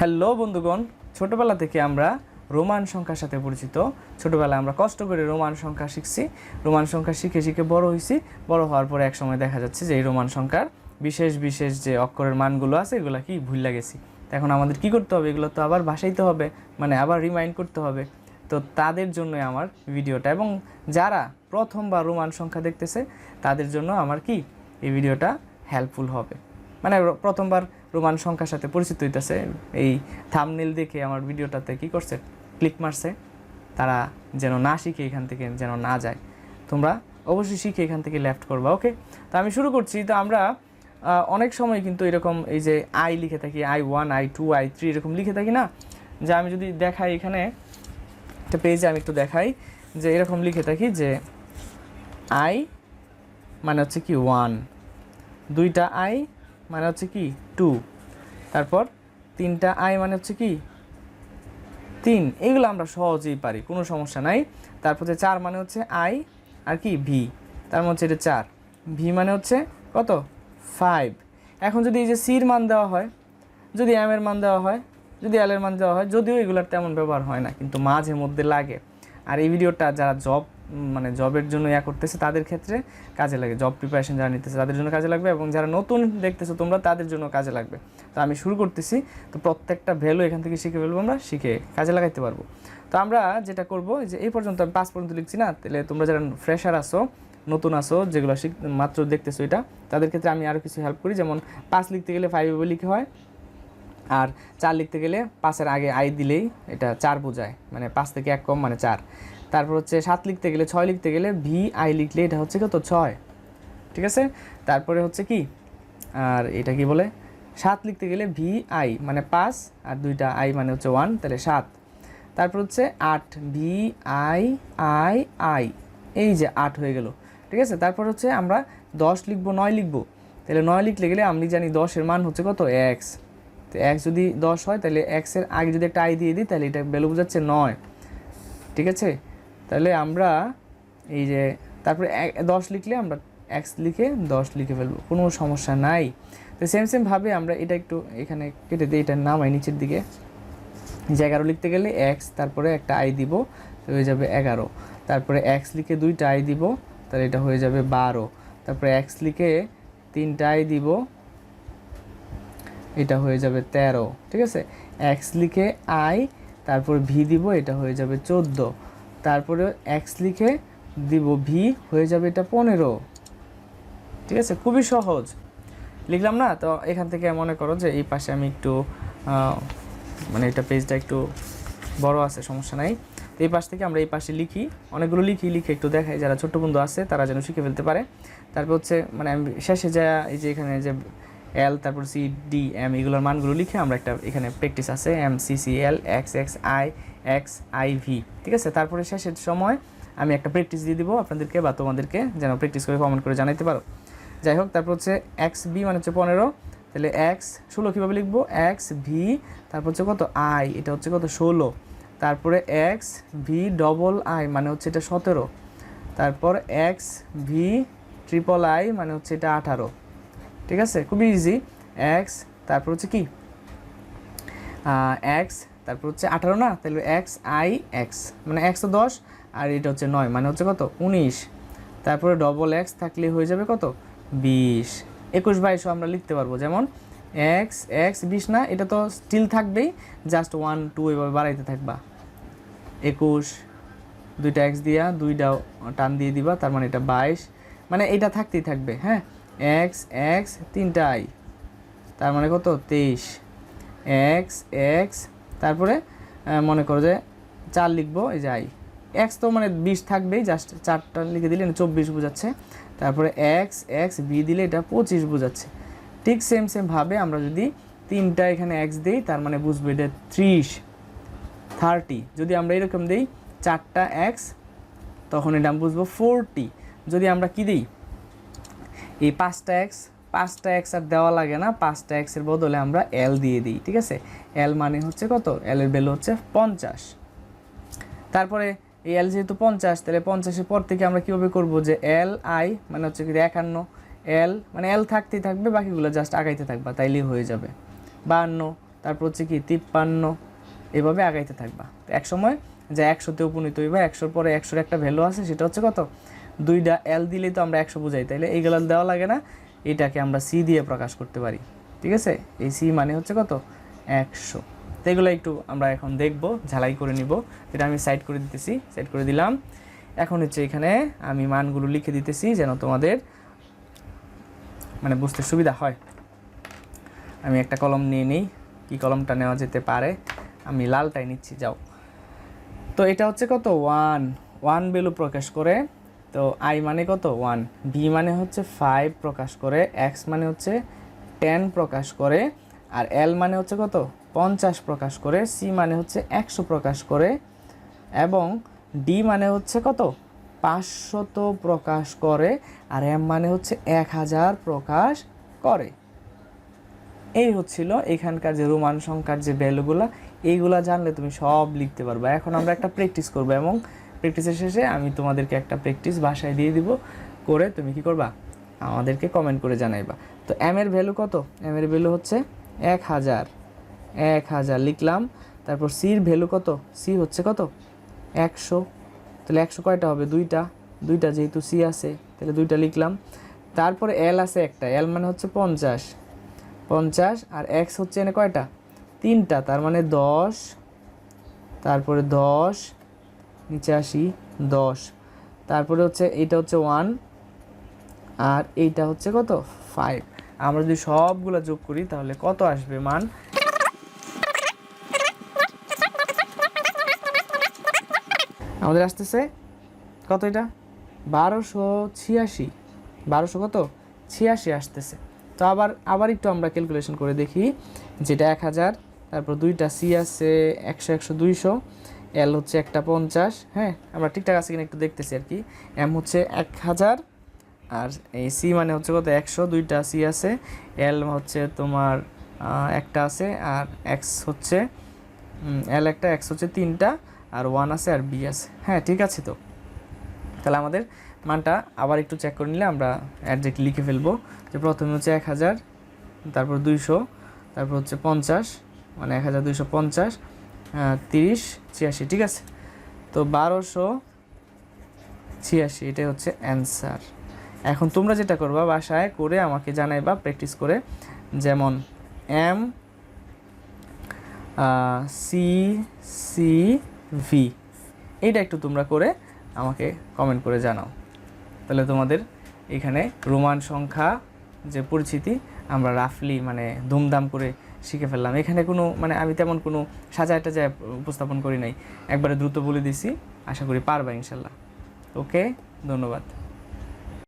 Hello বন্ধুগণ, ছোটবেলা থেকে আমরা রোমান সংখ্যার সাথে পরিচিত। ছোটবেলায় আমরা কষ্ট করে রোমান সংখ্যা শিখছি। রোমান সংখ্যা শিখে শিখে বড় হয়েছি বড় হওয়ার পরে এক সময় দেখা যাচ্ছে যে এই রোমান সংখ্যার বিশেষ বিশেষ যে অক্ষরের মানগুলো আছে, এগুলো কি ভুল গেছি। এখন আমাদের কি করতে হবে? এগুলো তো আবার ভাসাইতে হবে মানে আবার রিমাইন্ড করতে হবে। তো তাদের জন্যই আমার ভিডিওটা এবং যারা প্রথমবার রোমান সংখ্যা দেখতেছে, তাদের জন্য আমার কি? এই ভিডিওটা হেল্পফুল হবে। মানে প্রথমবার রোমান সংখ্যার সাথে পরিচিত হইতেছে। এই থামনেল দেখে আমার ভিডিওটাতে কি করছে? ক্লিক মারছে। তারা যেন না শিখে এখান থেকে যেন না যায়। তোমরা অবশ্যই শিখে এখান থেকে লেফট করবা ওকে তো আমি শুরু করছি। তো আমরা অনেক সময় কিন্তু এরকম এই যে আই লিখে থাকি I one I two I three এরকম লিখে থাকি না? যে আমি যদি দেখাই এখানে, একটা পেজে আমি একটু দেখাই যে এরকম লিখে থাকি যে আই মানে হচ্ছে কি ওয়ান দুইটা আই মানে হচ্ছে কি? টু তারপর তিনটা আই মানে হচ্ছে কি? তিন। এগুলো আমরা সহজেই পারি, কোনো সমস্যা নাই। তারপর হচ্ছে চার মানে হচ্ছে আই আর কি? ভি তার মানে হচ্ছে এটা চার। ভি মানে হচ্ছে কত? ফাইভ এখন যদি এই যে সির মান দেওয়া হয়, যদি এম এর মান দেওয়া হয়, যদি এল এর মান দেওয়া হয়, যদিও এগুলোর তেমন ব্যবহার হয় না, কিন্তু মাঝে মধ্যে লাগে। আর এই ভিডিওটা যারা জব মানে জবের জন্য ইয়া করতেছে, তাদের ক্ষেত্রে কাজে লাগে। জব প্রিপারেশন যারা নিতেছে, তাদের জন্য কাজে লাগবে এবং যারা নতুন দেখতেছো তোমরা, তাদের জন্য কাজে লাগবে। তো আমি শুরু করতেছি। তো প্রত্যেকটা ভ্যালু এখান থেকে শিখে ফেলব আমরা, শিখে কাজে লাগাইতে পারব। তো আমরা যেটা করব যে এই পর্যন্ত আমি পাঁচ পর্যন্ত লিখছি না, তাহলে তোমরা যারা ফ্রেশার আসো নতুন আসো যেগুলো শিখ, মাত্র দেখতেছো এটা, তাদের ক্ষেত্রে আমি আরও কিছু হেল্প করি। যেমন পাঁচ লিখতে গেলে ফাইভ লিখে হয়, আর চার লিখতে গেলে পাঁচের আগে আই দিলেই এটা চার বোঝায় মানে পাঁচ থেকে এক কম মানে চার। তারপর হচ্ছে সাত লিখতে গেলে, ছয় লিখতে গেলে ভি আই লিখলে এটা হচ্ছে কত? ছয়। ঠিক আছে? তারপরে হচ্ছে কি? আর এটা কি বলে? সাত লিখতে গেলে ভি আই মানে পাঁচ, আর দুইটা আই মানে হচ্ছে ওয়ান তাহলে সাত। তারপর হচ্ছে আট ভি আই আই আই এই যে আট হয়ে গেল। ঠিক আছে? তারপর হচ্ছে আমরা দশ লিখব, নয় লিখব। তাহলে নয় লিখলে গেলে আমি জানি দশের মান হচ্ছে কত? এক্স তো এক্স যদি দশ হয়, তাহলে এক্সের আগে যদি একটা আই দিয়ে দিই, তাহলে এটা ভ্যালু বোঝাচ্ছে নয়। ঠিক আছে? তাহলে আমরা এই যে তারপরে দশ লিখলে আমরা এক্স লিখে দশ লিখে ফেলব, কোনো সমস্যা নাই। তো সেম সেমভাবে আমরা এটা একটু এখানে কেটে দিই এটার নামাই নিচের দিকে। যে এগারো লিখতে গেলে এক্স তারপরে একটা আই দিব, তো হয়ে যাবে এগারো। তারপরে এক্স লিখে দুইটা আই দিব, তাহলে এটা হয়ে যাবে বারো। তারপরে এক্স লিখে তিনটা আই দিব, এটা হয়ে যাবে তেরো, ঠিক আছে? এক্স লিখে আই তারপর ভি দিব, এটা হয়ে যাবে চোদ্দ। তারপরে এক্স লিখে দিব ভি হয়ে যাবে এটা পনেরো। ঠিক আছে? খুবই সহজ। লিখলাম না? তো এখান থেকে মনে করো যে এই পাশে আমি একটু মানে এটা পেজটা একটু বড় আছে, সমস্যা নাই। তো এই পাশ থেকে আমরা এই পাশে লিখি। অনেকগুলো লিখি, লিখে একটু দেখাই যারা ছোট্ট বন্ধু আছে, তারা যেন শিখে ফেলতে পারে। তারপর হচ্ছে মানে আমি শেষে যা, এই যে এখানে যে এল তারপর সি ডি এম এগুলোর মানগুলো লিখে আমরা একটা এখানে প্র্যাকটিস আছে M C C L X X I X I V ঠিক আছে? তারপরে শেষের সময় আমি একটা প্র্যাকটিস দিয়ে দিব আপনাদেরকে বা তোমাদেরকে, যেন প্র্যাকটিস করে কমেন্ট করে জানাইতে পারো। যাই হোক, তারপর হচ্ছে এক্স বি মানে হচ্ছে পনেরো, তাহলে এক্স ষোলো কীভাবে লিখব? এক্স ভি তারপর হচ্ছে কত? আই এটা হচ্ছে কত? ষোলো। তারপরে এক্স ভি ডবল আই মানে হচ্ছে এটা সতেরো। তারপর এক্স ভি ট্রিপল আই মানে হচ্ছে এটা আঠারো। ঠিক আছে? খুবই ইজি এক্স তারপর হচ্ছে কি? এক্স তারপর হচ্ছে আঠারো না? তাহলে এক্স আই এক্স মানে একশো দশ, আর এটা হচ্ছে নয়। মানে হচ্ছে কত? উনিশ। তারপরে ডবল এক্স থাকলে হয়ে যাবে কত? বিশ। একুশ বাইশও আমরা লিখতে পারব। যেমন এক্স এক্স বিশ না? এটা তো স্টিল থাকবেই। জাস্ট ওয়ান টু এভাবে বাড়াইতে থাকবা। একুশ, দুইটা এক্স দিয়া, দুইটা টান দিয়ে দিবা। তার মানে এটা বাইশ। মানে এটা থাকতেই থাকবে হ্যাঁ? এক্স এক্স তিনটা তার মানে কত? তেইশ। এক্স এক্স তারপরে মনে করো যে চার লিখব, এই যে এক্স তো মানে বিশ থাকবেই জাস্ট চারটা লিখে দিলে চব্বিশ বোঝাচ্ছে। তারপরে এক্স এক্স বি দিলে এটা পঁচিশ বোঝাচ্ছে। ঠিক সেম সেমভাবে আমরা যদি তিনটা এখানে এক্স দিই, তার মানে বুঝব এটা ত্রিশ থার্টি যদি আমরা এরকম দিই, চারটা এক্স তখন এটা আমি বুঝব ফোরটি যদি আমরা কি দিই এই পাঁচটা এক্স পাঁচটা এক্স আর দেওয়া লাগে না, পাঁচটা এক্সের বদলে আমরা এল দিয়ে দিই, ঠিক আছে? এল মানে হচ্ছে কত? এল এর ভ্যালু হচ্ছে পঞ্চাশ। তারপরে এই এল যেহেতু পঞ্চাশ, তাহলে পঞ্চাশের পর থেকে আমরা কীভাবে করব যে এল আই মানে হচ্ছে কি একান্ন এল মানে এল থাকতেই থাকবে, বাকিগুলো জাস্ট আগাইতে থাকবা, তাইলেই হয়ে যাবে। বাহান্ন, তারপর হচ্ছে কি তিপ্পান্ন, এভাবে আগাইতে থাকবা। এক সময় যে একশোতে উপনীত হইবা, একশোর পরে একশোর একটা ভ্যালু আছে, সেটা হচ্ছে কত? দুইটা এল দিলেই তো আমরা একশো বুঝাই। তাইলে এইগুলো দেওয়া লাগে না, এটাকে আমরা সি দিয়ে প্রকাশ করতে পারি। ঠিক আছে? এই সি মানে হচ্ছে কত? একশো। তো এগুলো একটু আমরা এখন দেখব, ঝালাই করে নিব। এটা আমি সাইড করে দিতেছি সাইড করে দিলাম। এখন হচ্ছে এখানে আমি মানগুলো লিখে দিতেছি যেন তোমাদের মানে বুঝতে সুবিধা হয়। আমি একটা কলম নিয়ে নিই, কি কলমটা নেওয়া যেতে পারে? আমি লালটাই নিচ্ছি, যাও। তো এটা হচ্ছে কত? ওয়ান। ওয়ান ভ্যালু প্রকাশ করে তো আই মানে কত? ওয়ান বি মানে হচ্ছে ফাইভ প্রকাশ করে এক্স মানে হচ্ছে টেন প্রকাশ করে, আর এল মানে হচ্ছে কত? পঞ্চাশ প্রকাশ করে সি মানে হচ্ছে একশো প্রকাশ করে, এবং ডি মানে হচ্ছে কত? পাঁচশত প্রকাশ করে, আর এম মানে হচ্ছে এক হাজার প্রকাশ করে। এই হচ্ছিল এখানকার যে রোমান সংখ্যার যে ভ্যালুগুলো এইগুলা জানলে তুমি সব লিখতে পারবে। এখন আমরা একটা প্র্যাকটিস করব, এবং প্র্যাকটিসের শেষে আমি তোমাদেরকে একটা প্র্যাকটিস বাসায় দিয়ে দিব। করে তুমি কি করবা? আমাদেরকে কমেন্ট করে জানাইবা। তো এম এর ভ্যালু কত? এম এর ভ্যালু হচ্ছে এক হাজার। এক হাজার লিখলাম। তারপর সির ভ্যালু কত? সি হচ্ছে কত? একশো। তাহলে একশো কয়টা হবে? দুইটা। দুইটা যেহেতু সি আছে, তাহলে দুইটা লিখলাম। তারপরে এল আছে একটা। এল মানে হচ্ছে পঞ্চাশ। পঞ্চাশ আর এক্স হচ্ছে এনে কয়টা? তিনটা। তার মানে দশ। তারপরে দশ। নিচে আসি, দশ। তারপরে হচ্ছে এইটা হচ্ছে ওয়ান আর এইটা হচ্ছে কত? ফাইভ আমরা যদি সবগুলো যোগ করি, তাহলে কত আসবে মান? আমাদের আসতেছে কত এটা? বারোশো ছিয়াশি। বারোশো কত? ছিয়াশি আসতেছে। তো আবার আবার একটু আমরা ক্যালকুলেশন করে দেখি। যেটা এক হাজার, তারপর দুইটা সি আছে, একশো একশো, দুইশো। এল হচ্ছে একটা পঞ্চাশ হ্যাঁ? আমরা ঠিকঠাক আছে কিনা একটু দেখতেছি আর কি। এম হচ্ছে এক হাজার, আর এই সি মানে হচ্ছে কত? একশো, দুইটা সি আছে। এল হচ্ছে তোমার একটা আছে, আর এক্স হচ্ছে এল একটা এক্স হচ্ছে তিনটা, আর ওয়ান আছে, আর বি আছে। হ্যাঁ ঠিক আছে তো। তাহলে আমাদের মানটা আবার একটু চেক করে নিলে আমরা অ্যাডজেক্ট লিখে ফেলব যে প্রথমে হচ্ছে এক হাজার, তারপর দুইশো, তারপর হচ্ছে পঞ্চাশ মানে এক হাজার দুইশো পঞ্চাশ তিরিশ, ছিয়াশি, ঠিক আছে? তো বারোশো ছিয়াশি, এটাই হচ্ছে অ্যান্সার এখন তোমরা যেটা করবা, বাসায় করে আমাকে জানাইবা প্র্যাকটিস করে, যেমন এম সি সি ভি এইটা একটু তোমরা করে আমাকে কমেন্ট করে জানাও। তাহলে তোমাদের এখানে রোমান সংখ্যা যে পরিচিতি, আমরা রাফলি মানে ধুমধাম করে শিখে ফেললাম। এখানে কোনো মানে আমি তেমন কোনো সাজা সাজায় টাজায় উপস্থাপন করি নাই। একবারে দ্রুত বলে দিছি। আশা করি পারবা ইনশাল্লাহ। ওকে? ধন্যবাদ।